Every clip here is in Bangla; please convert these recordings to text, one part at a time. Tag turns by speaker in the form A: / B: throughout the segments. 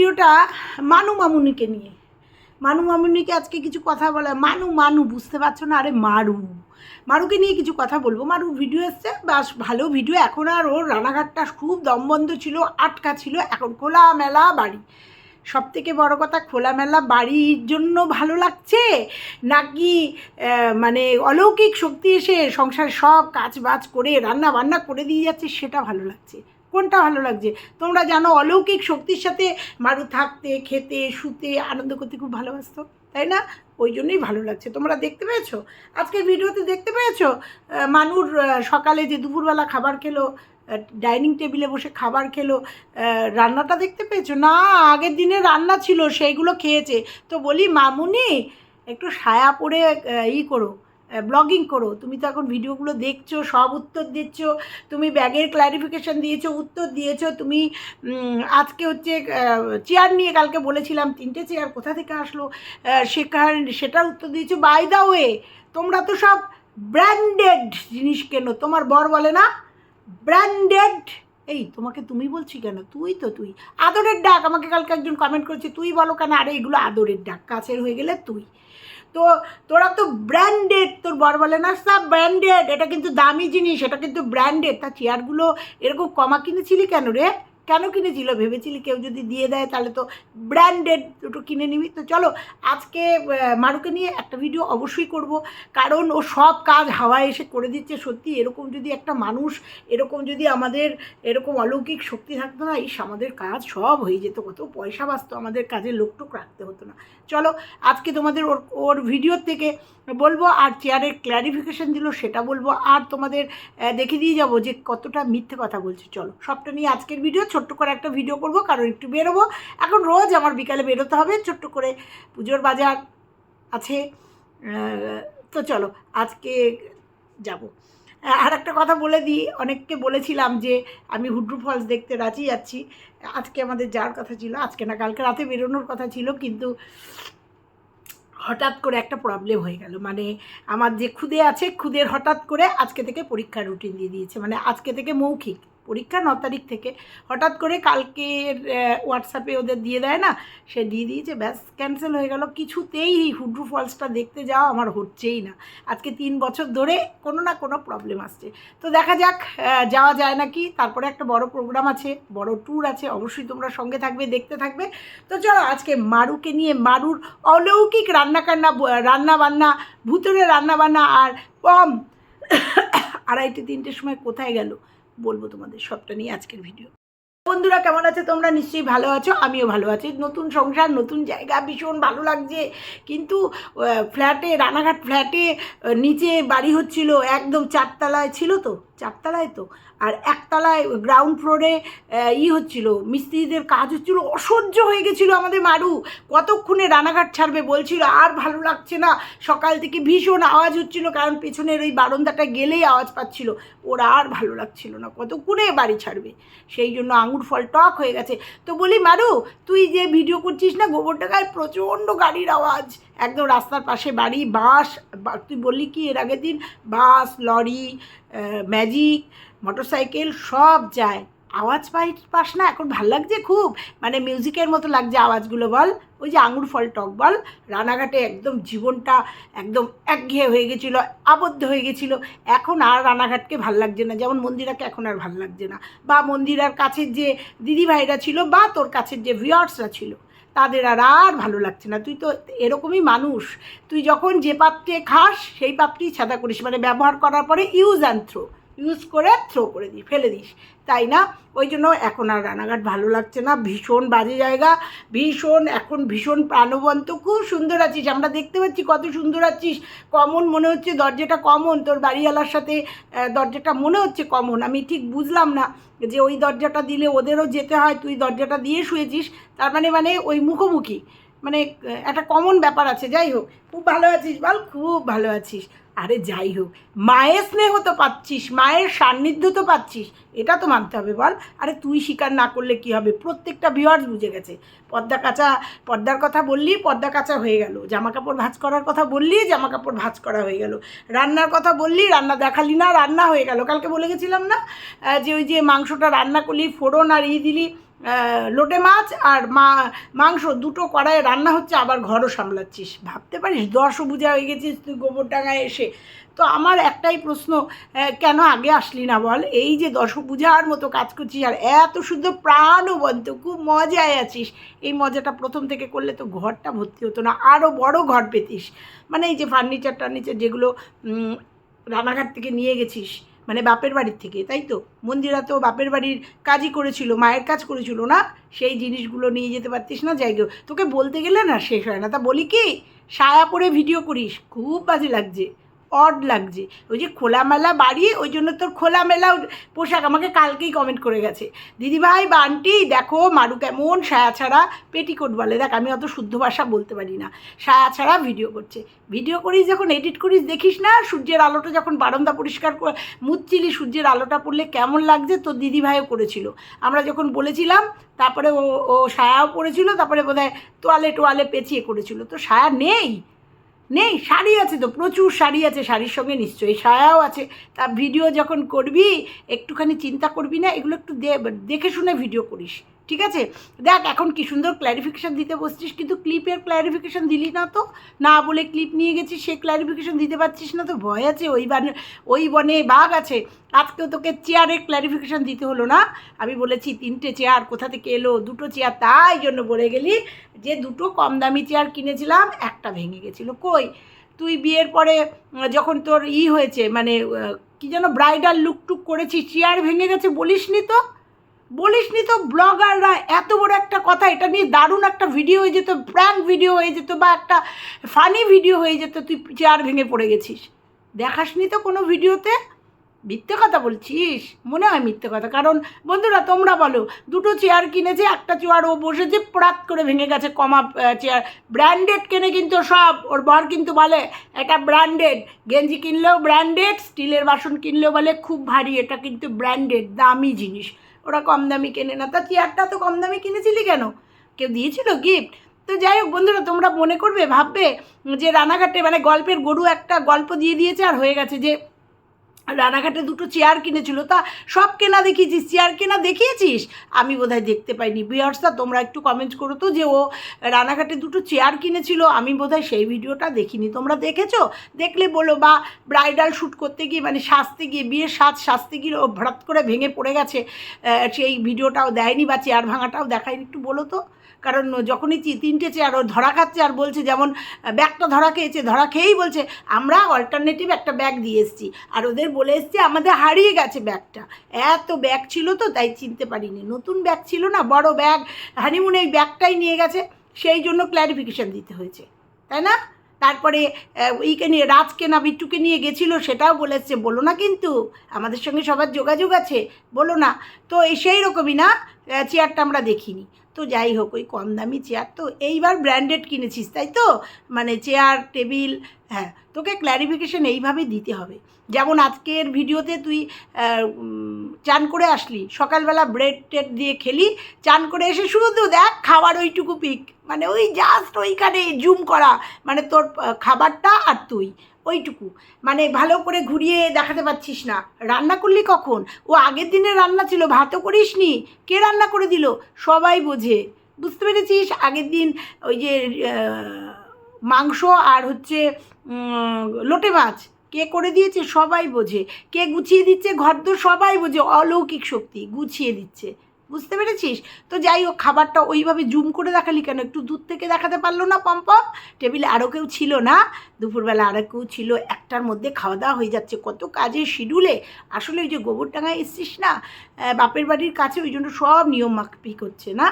A: ভিডিওটা মানু মামুনিকে নিয়ে। মানু মামুনিকে আজকে কিছু কথা বলা মানু মানু, বুঝতে পারছ না? আরে মারু। মারুকে নিয়ে কিছু কথা বলব। মারুর ভিডিও এসছে, বাস ভালো ভিডিও। এখন আর ওর রানাঘাটটা খুব দমবন্ধ ছিল, আটকা ছিল। এখন খোলা মেলা বাড়ি। সব থেকে বড় কথা, খোলামেলা বাড়ির জন্য ভালো লাগছে? নাকি মানে অলৌকিক শক্তি এসে সংসার সব কাজ বাজ করে রান্না বান্না করে দিয়ে যাচ্ছে, সেটা ভালো লাগছে। কোনটা ভালো লাগছে? তোমরা জানো অলৌকিক শক্তির সাথে মারু থাকতে, খেতে, শুতে, আনন্দ করতে খুব ভালোবাসত, তাই না? ওই জন্যই ভালো লাগছে। তোমরা দেখতে পেয়েছ? আজকের ভিডিওতে দেখতে পেয়েছ? মানুর সকালে যে দুপুরবেলা খাবার খেলো ডাইনিং টেবিলে বসে খাবার খেলো রান্নাটা দেখতে পেয়েছ? না, আগের দিনে রান্না ছিল, সেইগুলো খেয়েছে। তো বলি, মামুনি, একটু সায়া পরে ই করো। ব্লগিং করো। তুমি তো এখন ভিডিওগুলো দেখছ, সব উত্তর দিচ্ছ, তুমি ব্যাগের ক্ল্যারিফিকেশন দিয়েছ, উত্তর দিয়েছ, তুমি আজকে হচ্ছে চেয়ার নিয়ে কালকে বলেছিলাম, তিনটে চেয়ার কোথা থেকে আসলো? সেখান সেটার উত্তর দিয়েছ। বাই দা ওয়ে তোমরা তো সব ব্র্যান্ডেড জিনিস কেন, তোমার বর বলে না? ব্র্যান্ডেড এই তোমাকে তুমি বলছি কেন? তুই তো তুই। আদরের ডাক, আমাকে কালকে একজন কমেন্ট করেছে, তুই বলো কেন? আরে এগুলো আদরের ডাক, কাছের হয়ে গেলে তুই। তো তোরা তো ব্র্যান্ডেড তোর বর বলে না, সব ব্র্যান্ডেড এটা কিন্তু দামি জিনিস, এটা কিন্তু ব্র্যান্ডেড তা চেয়ারগুলো এরকম কমা কিনেছিলি কেন রে? কেন কিনেছিল? ভেবেছিলি কেউ যদি দিয়ে দেয় তাহলে তো ব্র্যান্ডেড দুটো কিনে নিবি। তো চলো, আজকে মারুকে নিয়ে একটা ভিডিও অবশ্যই করব। কারণ ও সব কাজ হাওয়ায় এসে করে দিচ্ছে। সত্যি, এরকম যদি একটা মানুষ, এরকম যদি আমাদের, এরকম অলৌকিক শক্তি থাকতো না, ইস, আমাদের কাজ সব হয়ে যেত। কত পয়সা বাঁচতো, আমাদের কাজে লোকটুক রাখতে হতো না। চলো, আজকে তোমাদের ওর ওর ভিডিওর থেকে বলব, আর চেয়ারের ক্ল্যারিফিকেশন দিল, সেটা বলব। আর তোমাদের দেখে দিয়ে যাব যে কতটা মিথ্যে কথা বলছে। চলো, সবটা নিয়ে আজকের ভিডিও ছোট্ট করে একটা ভিডিও করব, কারণ একটু বেরোবো। এখন রোজ আমার বিকালে বেরোতে হবে, ছোট্ট করে পুজোর বাজার আছে। তো চলো, আজকে যাব। আর একটা কথা বলে দিই, অনেককে বলেছিলাম যে আমি হুড্রু ফলস দেখতে রাজি যাচ্ছি আজকে আমাদের যাওয়ার কথা ছিল, আজকে না, কালকে রাতে বেরোনোর কথা ছিল, কিন্তু হঠাৎ করে একটা প্রবলেম হয়ে গেল। মানে আমার যে খুদে আছে, খুদের হঠাৎ করে আজকে থেকে পরীক্ষার রুটিন দিয়ে দিয়েছে। মানে আজকে থেকে মৌখিক। পরীক্ষা ন তারিখ থেকে। হঠাৎ করে কালকের হোয়াটসঅ্যাপে ওদের দিয়ে দেয় না? সে দিয়ে দিয়েছে ব্যাস ক্যান্সেল হয়ে গেল। কিছুতেই এই হুড্রু ফলসটা দেখতে যাওয়া আমার হচ্ছেই না। আজকে তিন বছর ধরে কোনো না কোনো প্রবলেম আসছে। তো দেখা যাক যাওয়া যায় নাকি? তারপরে একটা বড় প্রোগ্রাম আছে, বড় ট্যুর আছে, অবশ্যই তোমরা সঙ্গে থাকবে, দেখতে থাকবে। তো চলো, আজকে মারুকে নিয়ে মারুর অলৌকিক রান্নাকান্না রান্না বান্না ভুতুরে রান্না বান্না আর পম আড়াইটে, তিনটের সময় কোথায় গেল? বলব তোমাদের সবটা নিয়ে আজকের ভিডিও বন্ধুরা, কেমন আছে? তোমরা নিশ্চয়ই ভালো আছো, আমিও ভালো আছি। নতুন সংসার, নতুন জায়গা, ভীষণ ভালো লাগছে। কিন্তু ফ্ল্যাটে রানাঘাট ফ্ল্যাটে নিচে বাড়ি হচ্ছিল, একদম চারতলায় ছিল তো। চারতলায় তো। আর একতলায় গ্রাউন্ড ফ্লোরে ই হচ্ছিল, মিস্ত্রিদের কাজ হচ্ছিল, অসহ্য হয়ে গেছিল আমাদের মারু। কতক্ষণে রানাঘাট ছাড়বে বলছিল, আর ভালো লাগছে না। সকাল থেকে ভীষণ আওয়াজ হচ্ছিল, কারণ পেছনের ওই বারান্দাটা গেলেই আওয়াজ পাচ্ছিল। ওরা আর ভালো লাগছিল না, কতক্ষণে বাড়ি ছাড়বে? সেই জন্য আঙুর ফল টক হয়ে গেছে। তো বলি, মারু, তুই যে ভিডিও করছিস না গোবর টাকায় প্রচণ্ড গাড়ির আওয়াজ। একদম রাস্তার পাশে বাড়ি বাস তুই বললি কি এর আগের দিন? বাস লরি ম্যাজিক, মোটরসাইকেল সব যায়। আওয়াজ পাই পাস না, এখন ভালো লাগছে খুব। মানে মিউজিকের মতো লাগছে আওয়াজগুলো বল। ওই যে আঙুর ফল টক বল। রানাঘাটে একদম জীবনটা একদম একঘেয়ে হয়ে গেছিল, আবদ্ধ হয়ে গেছিল। এখন আর রানাঘাটকে ভালো লাগছে না। যেমন মন্দিরাকে এখন আর ভালো লাগছে না। বা মন্দিরার কাছের যে দিদিভাইরা ছিল বা তোর কাছের যে ভিওয়ার্সরা ছিল। তাদের আর আর ভালো লাগছে না। তুই তো এরকমই মানুষ। তুই যখন যে পাত্রে খাস, সেই পাত্রেই ছাদা করিস। মানে ব্যবহার করার পরে ইউজ অ্যান্ড থ্রো ইউজ করে থ্রো করে দিস ফেলে দিস। তাই না? ওই জন্য এখন আর রানাঘাট ভালো লাগছে না। ভীষণ বাজে জায়গা। ভীষণ, এখন ভীষণ প্রাণবন্ত। খুব সুন্দর আছিস। আমরা দেখতে পাচ্ছি কত সুন্দর আছিস। কমন মনে হচ্ছে দরজাটা কমন। তোর বাড়িওয়ালার সাথে দরজাটা মনে হচ্ছে কমন। আমি ঠিক বুঝলাম না যে ওই দরজাটা দিলে ওদেরও যেতে হয়। তুই দরজাটা দিয়ে শুয়েছিস। তার মানে মানে ওই মুখোমুখি। মানে একটা কমন ব্যাপার আছে। যাই হোক, খুব ভালো আছিস বল। খুব ভালো আছিস। আরে যাই হোক, মায়ের স্নেহ তো পাচ্ছিস, মায়ের সান্নিধ্য তো পাচ্ছিস, এটা তো মানতে হবে বল। আরে তুই স্বীকার না করলে কি হবে? প্রত্যেকটা ভিওয়ার্স বুঝে গেছে। পর্দা কাঁচা পর্দার কথা বললি পর্দা কাঁচা হয়ে গেল। জামা কাপড় ভাঁজ করার কথা বললি জামা কাপড় ভাঁজ করা হয়ে গেল। রান্নার কথা বললি, রান্না দেখালি না, রান্না হয়ে গেল। কালকে বলে গেছিলাম না যে ওই যে মাংসটা রান্না করলি, ফোড়ন আর ই দিলি লোটে মাছ আর মা, মাংস দুটো কড়াইয়ে রান্না হচ্ছে, আবার ঘরও সামলাচ্ছিস। ভাবতে পারিস, দশ বুঝা হয়ে গেছিস তুই গোবর ডাঙায় এসে। তো আমার একটাই প্রশ্ন কেন আগে আসলি না বল? এই যে দশ পূজার মতো কাজ করছিস, আর এত শুদ্ধ প্রাণবন্ত, খুব মজায় আছিস। এই মজাটা প্রথম থেকে করলে তো ঘরটা ভর্তি হতো না আরও বড় ঘর পেতিস। মানে এই যে ফার্নিচার টার্নিচার যেগুলো রানাঘাট থেকে নিয়ে গেছিস মানে বাপের বাড়ির থেকে, তাই তো? মন্দিরা তো বাপের বাড়ির কাজই করেছিল, মায়ের কাজ করেছিল না? সেই জিনিসগুলো নিয়ে যেতে পারতিস না জায়গা তোকে বলতে গেলে না শেষ হয় না। তা বলি কি, সায়া পরে ভিডিও করিস, খুব বাজে লাগছে। অড লাগছে। ওই যে খোলামেলা বাড়ি, ওই জন্য তোর খোলামেলা পোশাক আমাকে কালকেই কমেন্ট করে গেছে। দিদিভাই, বা আন্টি, দেখো মারু কেমন, সায়া ছাড়া পেটিকোট বলে। দেখ, আমি অত শুদ্ধ ভাষা বলতে পারি না। সায়া ছাড়া ভিডিও করছে। ভিডিও করিস, যখন এডিট করিস, দেখিস না সূর্যের আলোটা যখন বারান্দা পরিষ্কার করে মুচ্ছিলি, সূর্যের আলোটা পড়লে কেমন লাগছে? তোর দিদিভাইও করেছিল। আমরা যখন বলেছিলাম, তারপরে ও ও সায়াও পরেছিল তারপরে বোধহয় তোয়ালে টোয়ালে পেঁচিয়ে করেছিল। তো সায়া নেই। নেই, শাড়ি আছে তো, প্রচুর শাড়ি আছে, শাড়ির সঙ্গে নিশ্চয়ই সায়াও আছে। তা ভিডিও যখন করবি, একটুখানি চিন্তা করবি না, এগুলো একটু দেখে শুনে ভিডিও করিস। ঠিক আছে? দেখ, এখন কি সুন্দর ক্ল্যারিফিকেশান দিতে বসছিস, কিন্তু ক্লিপের ক্ল্যারিফিকেশান দিলি না তো? না বলে ক্লিপ নিয়ে গেছিস সে ক্ল্যারিফিকেশান দিতে পারছিস না তো? ভয় আছে? ওই বানে, ওই বনে বাঘ আছে। আজকেও তোকে চেয়ারের ক্ল্যারিফিকেশান দিতে হলো না? আমি বলেছি, তিনটে চেয়ার কোথা থেকে এলো? দুটো চেয়ার তাই জন্য বলে গেলি যে দুটো কম দামি চেয়ার কিনেছিলাম, একটা ভেঙে গেছিল। কই? তুই বিয়ের পরে যখন তোর ই হয়েছে মানে কি যেন ব্রাইডাল লুক টুক করেছিস চেয়ার ভেঙে গেছে বলিসনি তো? বলিসনি তো ব্লগাররা, এত বড় একটা কথা, এটা নিয়ে দারুণ একটা ভিডিও হয়ে যেত প্র্যাঙ্ক ভিডিও হয়ে যেত বা একটা ফানি ভিডিও হয়ে যেত, তুই চেয়ার ভেঙে পড়ে গেছিস। দেখাসনি তো কোনো ভিডিওতে মিথ্যে কথা বলছিস? মনে হয় মিথ্যে কথা, কারণ বন্ধুরা তোমরা বলো, দুটো চেয়ার কিনেছে, একটা চেয়ার ও বসেছে প্রাত করে ভেঙে গেছে কমা চেয়ার ব্র্যান্ডেড কেনে কিন্তু সব, ওর বর কিন্তু বলে, এটা ব্র্যান্ডেড গেঞ্জি কিনলেও ব্র্যান্ডেড স্টিলের বাসন কিনলেও বলে, খুব ভারী, এটা কিন্তু ব্র্যান্ডেড দামি জিনিস। ওরা কম দামি কেনে না। তা চেয়ারটা তো কম দামি কিনেছিলি কেন? কেউ দিয়েছিল গিফট তো যাই হোক বন্ধুরা, তোমরা মনে করবে, ভাববে যে রানাঘাটে মানে গল্পের গরু একটা গল্প দিয়ে দিয়েছে আর হয়ে গেছে যে রানাঘাটে দুটো চেয়ার কিনেছিল। তা সব কেনা দেখিয়েছিস? চেয়ার কেনা দেখিয়েছিস? আমি বোধহয় দেখতে পাইনি। বিয়ার্সটা তোমরা একটু কমেন্ট করো তো যে ও রানাঘাটে দুটো চেয়ার কিনেছিল। আমি বোধহয় সেই ভিডিওটা দেখিনি। তোমরা দেখেছ? দেখলে বলো বা ব্রাইডাল শ্যুট করতে গিয়ে মানে সাজতে গিয়ে, বিয়ের সাজ সাজতে গিয়ে হঠাৎ করে ভেঙে পড়ে গেছে। সেই ভিডিওটাও দেয়নি বা চেয়ার ভাঙাটাও দেখায়নি। একটু বলো তো। কারণ যখনই তিনটে চেয়ার ও ধরা খাচ্ছে আর বলছে যেমন ব্যাগটা ধরা খেয়েছে, ধরা খেয়েই বলছে, আমরা অল্টারনেটিভ একটা ব্যাগ দিয়ে এসেছি। আর ওদের বলে এসেছি, আমাদের হারিয়ে গেছে ব্যাগটা। এত ব্যাগ ছিল তো, তাই চিনতে পারিনি। নতুন ব্যাগ ছিল না, বড় ব্যাগ হানিমুনে এই ব্যাগটাই নিয়ে গেছে, সেই জন্য ক্ল্যারিফিকেশান দিতে হয়েছে। তাই না? তারপরে ইকে নিয়ে রাজকে না বিট্টুকে নিয়ে গেছিল, সেটাও বলেছে বলো না কিন্তু, আমাদের সঙ্গে সবার যোগাযোগ আছে। বলো না। তো সেই রকমই না? চেয়ারটা আমরা দেখিনি। তো যাই হোক, ওই কম দামি চেয়ার তো। এইবার ব্র্যান্ডেড কিনেছিস, তাই তো? মানে চেয়ার টেবিল হ্যাঁ তোকে ক্ল্যারিফিকেশন এইভাবে দিতে হবে। যেমন আজকের ভিডিওতে তুই চান করে আসলি, সকালবেলা ব্রেড টেড দিয়ে খেলি, চান করে এসে শুধু দেখ খাবার ওইটুকু পিক মানে ওই জাস্ট ওইখানে জুম করা। মানে তোর খাবারটা আর তুই। ওইটুকু। মানে ভালো করে ঘুরিয়ে দেখাতে পারছিস না। রান্না করলি কখন? ও আগের দিনের রান্না ছিল, ভাতও করিস নি কে রান্না করে দিল? সবাই বোঝে। বুঝতে পেরেছিস? আগের দিন ওই যে মাংস আর হচ্ছে লোটে মাছ, কে করে দিয়েছে? সবাই বোঝে। কে গুছিয়ে দিচ্ছে? ঘরদোর সবাই বোঝে। অলৌকিক শক্তি গুছিয়ে দিচ্ছে। বুঝতে পেরেছিস? তো যাই হোক, খাবারটা ওইভাবে জুম করে দেখালি কেন? একটু দূর থেকে দেখাতে পারল না পম্পম? টেবিলে আরও কেউ ছিল না? দুপুরবেলা আরও কেউ ছিল। একটার মধ্যে খাওয়া দাওয়া হয়ে যাচ্ছে। কত কাজের শিডিউলে আসলে ওই যে গোবরডাঙ্গায় এসছিস না? বাপের বাড়ির কাছে ওই জন্য সব নিয়ম মাফিক হচ্ছে না?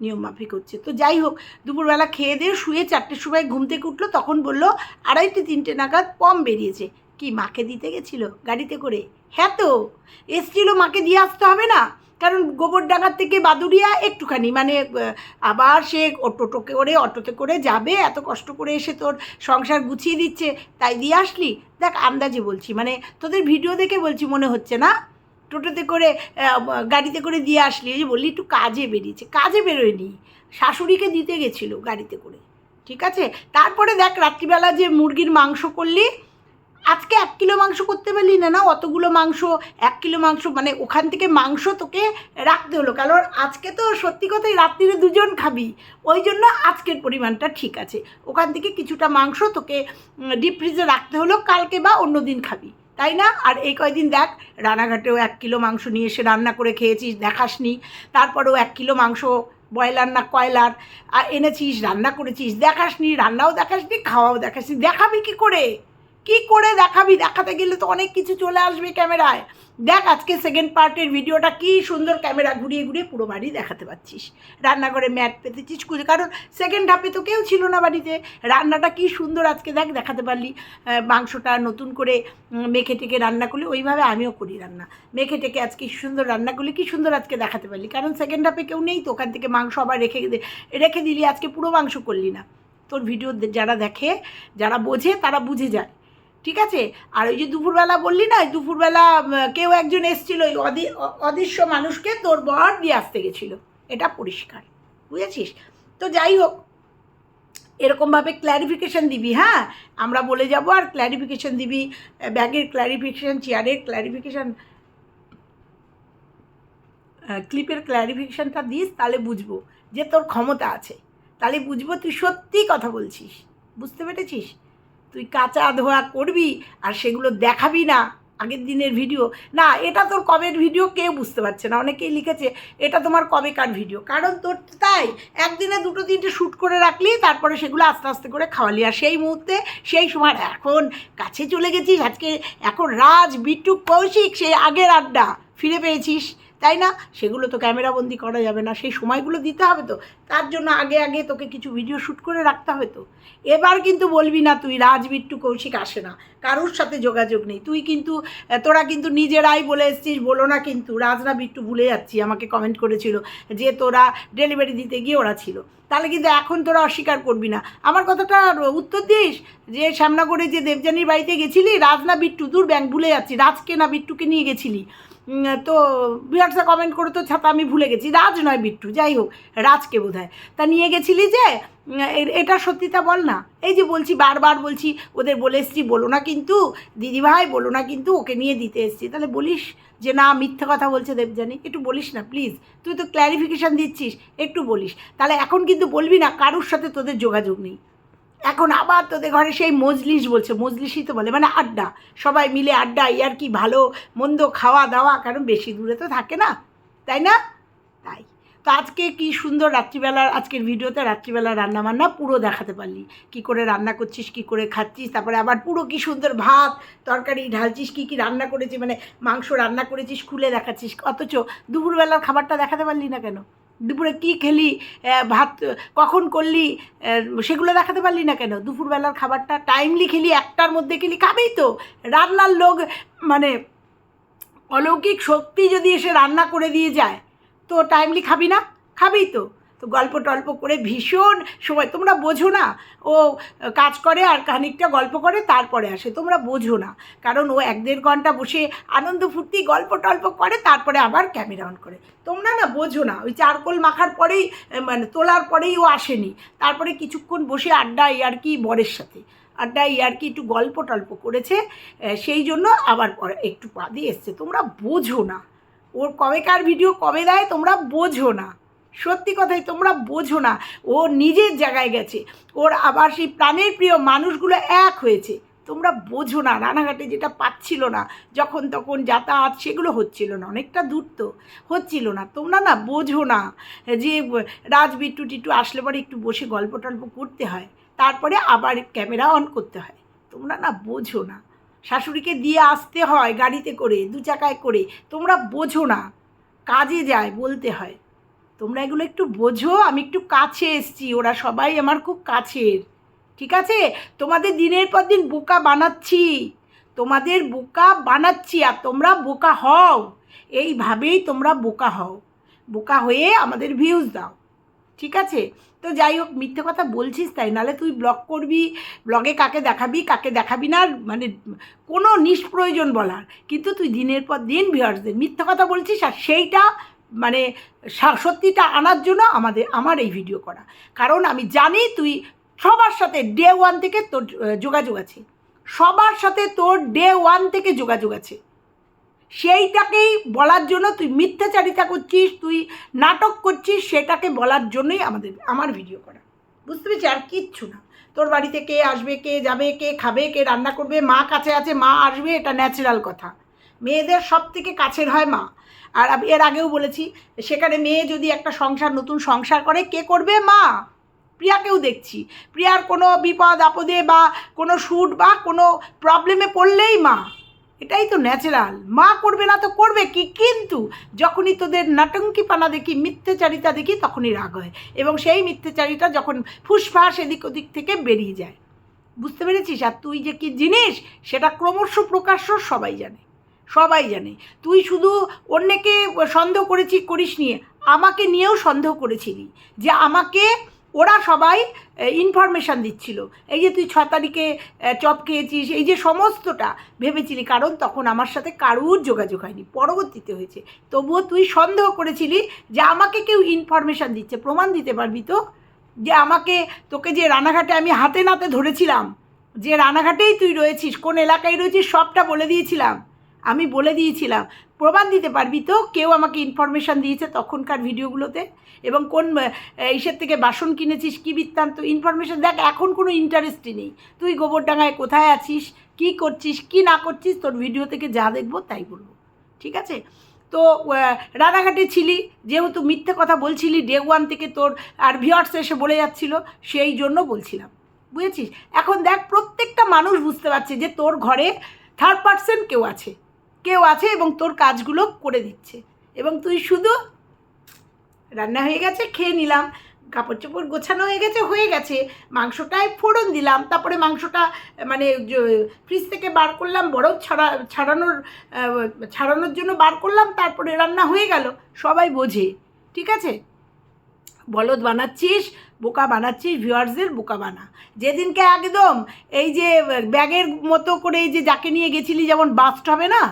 A: নিয়ম মাফিক হচ্ছে। তো যাই হোক, দুপুরবেলা খেয়ে দিয়ে শুয়ে চারটের সময় ঘুম থেকে উঠল। তখন বলল, আড়াইটে তিনটে নাগাদ পম বেরিয়েছে। কি, মাকে দিতে গেছিল গাড়িতে করে? হ্যাঁ তো, এসছিল মাকে দিয়ে আসতে হবে না? কারণ গোবরডাঙ্গার থেকে বাদুড়িয়া একটুখানি মানে আবার সে টোটোকে করে, অটোতে করে যাবে, এত কষ্ট করে এসে তোর সংসার গুছিয়ে দিচ্ছে, তাই দিয়ে আসলি? দেখ, আন্দাজে বলছি মানে তোদের ভিডিও দেখে বলছি, মনে হচ্ছে না? টোটোতে করে গাড়িতে করে দিয়ে আসলি যে বললি, একটু কাজে বেরিয়েছে, কাজে বেরোয়নি, শাশুড়িকে দিতে গেছিল গাড়িতে করে, ঠিক আছে? তারপরে দেখ, রাত্রিবেলা যে মুরগির মাংস করলি আজকে এক কিলো মাংস করতে পারলি না না? অতগুলো মাংস, এক কিলো মাংস মানে ওখান থেকে মাংস তোকে রাখতে হলো। কারণ আজকে তো সত্যি কথাই রাত্রিরে দুজন খাবি। ওই জন্য আজকের পরিমাণটা ঠিক আছে। ওখান থেকে কিছুটা মাংস তোকে ডিপ ফ্রিজে রাখতে হলো, কালকে বা অন্য দিন খাবি। তাই না? আর এই কয়দিন দেখ রানাঘাটেও এক কিলো মাংস নিয়ে এসে রান্না করে খেয়েছিস, দেখাসনি। তারপরেও এক কিলো মাংস, ব্রয়লার না কয়লার আর এনেছিস, রান্না করেছিস, দেখাসনি, রান্নাও দেখাসনি, খাওয়াও দেখাসনি, দেখাবি কি করে? কি করে দেখাবি? দেখাতে গেলে তো অনেক কিছু চলে আসবে ক্যামেরায়। দেখ, আজকে সেকেন্ড পার্টের ভিডিওটা কি সুন্দর ক্যামেরা ঘুরিয়ে ঘুরিয়ে পুরো বাড়ি দেখাতে পাচ্ছিস। রান্নাঘরে ম্যাট পেতেছিস কুড়ি কারণ সেকেন্ড হাফে তো কেউ ছিল না বাড়িতে। রান্নাটা কি সুন্দর আজকে দেখ, দেখাতে পারলি। মাংসটা নতুন করে মেখে টেকে রান্না করলি। ওইভাবে আমিও করি রান্না। মেখে টেকে আজকে সুন্দর রান্না করলি, কি সুন্দর আজকে দেখাতে পারলি। কারণ সেকেন্ড হাফে কেউ নেই তো, ওখান থেকে মাংস আবার রেখে রেখে দিলি, আজকে পুরো মাংস করলি না। তোর ভিডিও যারা দেখে, যারা বোঝে, তারা বুঝে যায়। ঠিক আছে? আর ওই যে দুপুরবেলা বললি না দুপুরবেলা কেউ একজন এসেছিল, ওই অদি- অদৃশ্য মানুষকে তোর বর দিয়ে আসতে গেছিল। এটা পরিষ্কার, বুঝেছিস? তো যাই হোক, এরকমভাবে ক্ল্যারিফিকেশন দিবি হ্যাঁ? আমরা বলে যাব আর ক্ল্যারিফিকেশন দিবি ব্যাগের ক্ল্যারিফিকেশন চেয়ারের ক্ল্যারিফিকেশন ক্লিপের ক্ল্যারিফিকেশনটা দিস, তাহলে বুঝব যে তোর ক্ষমতা আছে। তাহলে বুঝব তুই সত্যি কথা বলছিস, বুঝতে পেরেছিস? তুই কাঁচা ধোয়া করবি আর সেগুলো দেখাবি না আগের দিনের ভিডিও না, এটা তোর কবের ভিডিও কেউ বুঝতে পারছে না। অনেকেই লিখেছে, এটা তোমার কবেকার ভিডিও কারণ তোর তাই, একদিনে দুটো তিনটে শ্যুট করে রাখলি, তারপরে সেগুলো আস্তে আস্তে করে খাওয়ালি। আর সেই মুহূর্তে, সেই সময়, এখন কাছে চলে গেছিস, আজকে, এখন রাজ, বিট্টু, কৌশিক, সেই আগের আড্ডা। ফিরে পেয়েছিস। তাই না? সেগুলো তো ক্যামেরাবন্দি করা যাবে না। সেই সময়গুলো দিতে হবে তো। তার জন্য আগে আগে তোকে কিছু ভিডিও শ্যুট করে রাখতে হবে তো। এবার কিন্তু বলবি না তুই রাজ বিট্টু কৌশিক আসে না। কারোর সাথে যোগাযোগ নেই। তুই কিন্তু, তোরা কিন্তু নিজেরাই বলে এসছিস, বলো না কিন্তু রাজ না বিট্টু ভুলে যাচ্ছি, আমাকে কমেন্ট করেছিল যে তোরা ডেলিভারি দিতে গিয়ে ওরা ছিল। তাহলে কিন্তু এখন তোরা অস্বীকার করবি না। আমার কথাটা উত্তর দিস? যে শ্যামনগরে যে দেবযানীর বাড়িতে গেছিলি রাজ না বিট্টু দূর ব্যাংক ভুলে যাচ্ছি রাজকে না বিট্টুকে নিয়ে গেছিলি। তো বিহারসা কমেন্ট করে তো ছাতা আমি ভুলে গেছি। রাজ নয় বিট্টু, যাই হোক, রাজকে বোধ হয় তা নিয়ে গেছিলি যে এটা সত্যিটা বল না। এই যে বলছি, বারবার বলছি, ওদের বলে এসছি, বলো না কিন্তু, দিদিভাই, বলো না কিন্তু, ওকে নিয়ে দিতে এসছি। তাহলে বলিস যে, না, মিথ্যে কথা বলছে দেবজানি একটু বলিস না প্লিজ তুই তো ক্ল্যারিফিকেশান দিচ্ছিস, একটু বলিস। তাহলে এখন কিন্তু বলবি না, কারোর সাথে তোদের যোগাযোগ নেই। এখন আবার তোদের ঘরে সেই মজলিস বলছে, মজলিসই তো বলে মানে আড্ডা। সবাই মিলে আড্ডা ইয়ার কি ভালো মন্দ খাওয়া দাওয়া, কারণ বেশি দূরে তো থাকে না, তাই না? তাই। তো আজকে কি সুন্দর রাত্রিবেলার আজকের ভিডিওতে রাত্রিবেলা রান্না বান্না পুরো দেখাতে পারলি। কি করে রান্না করছিস, কি করে খাচ্ছিস, তারপরে আবার পুরো কি সুন্দর ভাত, তরকারি ঢালছিস, কি কি রান্না করেছিস মানে মাংস রান্না করেছিস, খুলে দেখাচ্ছিস, অথচ দুপুরবেলার খাবারটা দেখাতে পারলি না কেন? দুপুরে কি খেলি ভাত, কখন করলি সেগুলো দেখাতে পারলি না কেন? দুপুরবেলার খাবারটা টাইমলি খেলি, একটার মধ্যে খেলি, খাবেই তো। রান্নার লোক মানে অলৌকিক শক্তি যদি এসে রান্না করে দিয়ে যায়, তো টাইমলি খাবি না? খাবেই তো। তো গল্প টল্প করে ভীষণ সময়, তোমরা বোঝো না। ও কাজ করে আর খানিকটা গল্প করে, তারপরে আসে। তোমরা বোঝো না। কারণ ও এক দেড় ঘণ্টা বসে আনন্দ ফুর্তি, গল্প টল্প করে, তারপরে আবার ক্যামেরা অন করে। তোমরা না বোঝো না। ওই চারকোল মাখার পরেই মানে তোলার পরেই ও আসেনি। তারপরে কিছুক্ষণ বসে আড্ডা ইয়ার্কি বরের সাথে। আড্ডা ইয়ার্কি একটু গল্প টল্প করেছে সেই জন্য আবার একটু পা দিয়ে এসছে। তোমরা বোঝো না। ওর কবেকার ভিডিও কবে দেয়, তোমরা বোঝো না। সত্যি কথাই তোমরা বোঝো না, ও নিজের জায়গায় গেছে, ওর আবার সেই প্রাণের প্রিয় মানুষগুলো এক হয়েছে, তোমরা বোঝো না, রানাঘাটে যেটা পাচ্ছিল না, যখন তখন যাতায়াত সেগুলো হচ্ছিল না, অনেকটা দূর তো, হচ্ছিল না, তোমরা না বোঝো না, যে রাজ বিট্টু টিট্টু আসলে পরে একটু বসে গল্প টল্প করতে হয়, তারপরে আবার ক্যামেরা অন করতে হয়, তোমরা না বোঝো না, শাশুড়িকে দিয়ে আসতে হয় গাড়িতে করে, দু চাকায় করে, তোমরা বোঝো না, কাজে যায় বলতে হয়। তোমরা এগুলো একটু বোঝো, আমি একটু কাছে এসছি, ওরা সবাই আমার খুব কাছের। ঠিক আছে? তোমাদের দিনের পর দিন বোকা বানাচ্ছি। তোমাদের বোকা বানাচ্ছি আর তোমরা বোকা হও। এইভাবেই তোমরা বোকা হও। বোকা হয়ে আমাদের ভিউজ দাও। ঠিক আছে? তো যাই হোক, মিথ্যে কথা বলছিস তাই, নালে তুই ব্লগ করবি, ব্লগে কাকে দেখাবি কাকে দেখাবি না মানে কোনো নিষ্প্রয়োজন বলার। কিন্তু তুই দিনের পর দিন ভিউয়ার্সদের মিথ্যে কথা বলছিস আর সেইটা মানে সত্যিটা আনার জন্য আমাদের, আমার এই ভিডিও করা। কারণ আমি জানি তুই সবার সাথে ডে ওয়ান থেকে তোর যোগাযোগ আছে। সবার সাথে তোর ডে ওয়ান থেকে যোগাযোগ আছে। সেইটাকেই বলার জন্য তুই মিথ্যাচারিতা করছিস, তুই নাটক করছিস, সেটাকে বলার জন্যই আমাদের, আমার ভিডিও করা। বুঝতে পেরেছি? আর কিচ্ছু না। তোর বাড়িতে কে আসবে, কে যাবে, কে খাবে, কে রান্না করবে, মা কাছে আছে, মা আসবে, এটা ন্যাচারাল কথা। মেয়েদের সব থেকে কাছের হয় মা। আর আমি এর আগেও বলেছি, সেখানে মেয়ে যদি একটা সংসার, নতুন সংসার করে, কে করবে? মা। প্রিয়াকেও দেখছি। প্রিয়ার কোনো বিপদ, আপদে বা কোনো শ্যুট বা কোনো প্রবলেমে পড়লেই মা। এটাই তো ন্যাচারাল মা করবে না তো করবে কি? কিন্তু যখনই তোদের নাটঙ্কিপানা দেখি, মিথ্যেচারিতা দেখি, তখনই রাগ হয়। এবং সেই মিথ্যেচারিতা যখন ফুসফাস এদিক ওদিক থেকে বেরিয়ে যায়। বুঝতে পেরেছিস? আর তুই যে কি জিনিস, সেটা ক্রমশ প্রকাশ্য সবাই জানে। সবাই জানে। তুই শুধু অন্যকে সন্দেহ করেছি, করিস নিয়ে আমাকে নিয়েও সন্দেহ করেছিলি যে আমাকে ওরা সবাই ইনফরমেশান দিচ্ছিল। এই যে তুই ছ তারিখে চপ খেয়েছিস, এই যে সমস্তটা ভেবেছিলি, কারণ তখন আমার সাথে কারুর যোগাযোগ হয়নি, পরবর্তীতে হয়েছে। তবুও তুই সন্দেহ করেছিলি যে আমাকে কেউ ইনফরমেশান দিচ্ছে, প্রমাণ দিতে পারবি তো? যে আমাকে, তোকে যে রানাঘাটে আমি হাতে নাতে ধরেছিলাম, যে রানাঘাটেই তুই রয়েছিস, কোন এলাকায় রয়েছিস, সবটা বলে দিয়েছিলাম। আমি বলে দিয়েছিলাম, প্রমাণ দিতে পারবি তো কেউ আমাকে ইনফরমেশান দিয়েছে তখনকার ভিডিওগুলোতে? এবং কোন ইসের থেকে বাসন কিনেছিস, কী বৃত্তান্ত? ইনফরমেশান দেখ, এখন কোনো ইন্টারেস্টই নেই। তুই গোবরডাঙ্গায় কোথায় আছিস, কি করছিস, কি না করছিস, তোর ভিডিও থেকে যা দেখব তাই বলব। ঠিক আছে? তো রানাঘাটে ছিলি, যেহেতু মিথ্যে কথা বলছিলি ডে ওয়ান থেকে তোর আর ভিওয়ার্স এসে বলে যাচ্ছিল, সেই জন্য বলছিলাম। বুঝেছিস? এখন দেখ, প্রত্যেকটা মানুষ বুঝতে পারছে যে তোর ঘরে থার্ড পার্সন কেউ আছে। কেউ আছে এবং তোর কাজগুলো করে দিচ্ছে। এবং তুই শুধু রান্না হয়ে গেছে, খেয়ে নিলাম। কাপড় চোপড় গোছানো হয়ে গেছে হয়ে গেছে। মাংসটায় ফোড়ন দিলাম, তারপরে মাংসটা মানে ফ্রিজ থেকে বার করলাম, বরফ ছাড়া, ছাড়ানোর ছাড়ানোর জন্য বার করলাম, তারপরে রান্না হয়ে গেল। সবাই বোঝে, ঠিক আছে? বলদ বানাচ্ছিস, বোকা বানাচ্ছিস, ভিউয়ার্সদের বোকা বানা। যেদিনকে একদম এই যে ব্যাগের মতো করে এই যে যাকে নিয়ে গেছিলি, যেমন বাস্ট হবে না?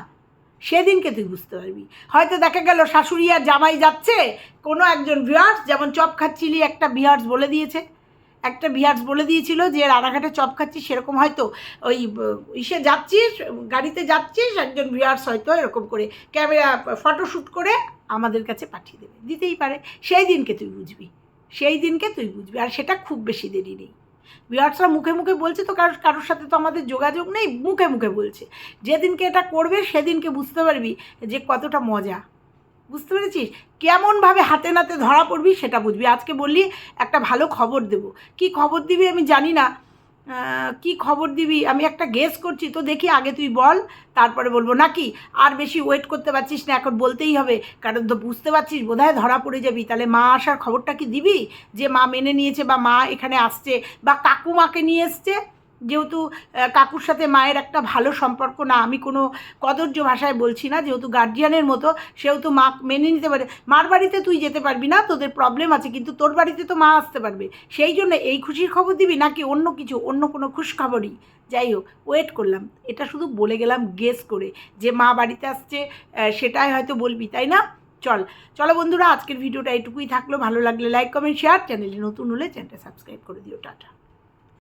A: সেদিনকে তুই বুঝতে পারবি। হয়তো দেখা গেল শাশুড়ি আর জামাই যাচ্ছে, কোনো একজন ভিউয়ার্স যেমন চপ খাচ্ছিলি একটা ভিউয়ার্স বলে দিয়েছে। একটা ভিউয়ার্স বলে দিয়েছিল যে, রানাঘাটে চপ খাচ্ছিস, সেরকম হয়তো ওই ইসে যাচ্ছিস, গাড়িতে যাচ্ছিস, একজন ভিউয়ার্স হয়তো এরকম করে ক্যামেরা ফটোশ্যুট করে আমাদের কাছে পাঠিয়ে দেবে। দিতেই পারে। সেই দিনকে তুই বুঝবি। সেই দিনকে তুই বুঝবি। আর সেটা খুব বেশি দেরি নেই। ভিউয়ার্সরা মুখে মুখে বলছে তো কারোর কারোর সাথে তো আমাদের যোগাযোগ নেই, মুখে মুখে বলছে। যেদিনকে এটা করবে সেদিনকে বুঝতে পারবি যে কতটা মজা। বুঝতে পেরেছিস? কেমনভাবে হাতে নাতে ধরা পড়বি সেটা বুঝবি। আজকে বললি একটা ভালো খবর দেবো। কি খবর দিবি আমি জানি না কি খবর দিবি? আমি একটা গেস করছি, তো দেখি আগে তুই বল, তারপরে বলব। নাকি? আর বেশি ওয়েট করতে পারছিস না, এখন বলতেই হবে। কারণ তো বুঝতে পারছিস, বোধহয় ধরা পড়ে যাবি। তাহলে মা আসার খবরটা কি দিবি? যে মা মেনে নিয়েছে বা মা এখানে আসছে, বা কাকু মাকে নিয়ে এসছে? যেহেতু কাকুর সাথে মায়ের একটা ভালো সম্পর্ক না, আমি কোনো কদর্য ভাষায় বলছি না, যেহেতু গার্জিয়ানের মতো, সেহেতু মা মেনে নিতে পারে। মার বাড়িতে তুই যেতে পারবি না, তোদের প্রবলেম আছে, কিন্তু তোর বাড়িতে তো মা আসতে পারবে। সেই জন্য এই খুশির খবর দিবি নাকি অন্য কিছু, অন্য কোনো খুশখবরই? যাই হোক ওয়েট করলাম। এটা শুধু বলে গেলাম গেস করে। যে মা বাড়িতে আসছে সেটাই হয়তো বলবি, তাই না? চল। চলো বন্ধুরা, আজকের ভিডিওটা এটুকুই থাকল। ভালো লাগলে লাইক কমেন্ট শেয়ার চ্যানেলে নতুন হলে চ্যানেলটা সাবস্ক্রাইব করে দিও। টাটা।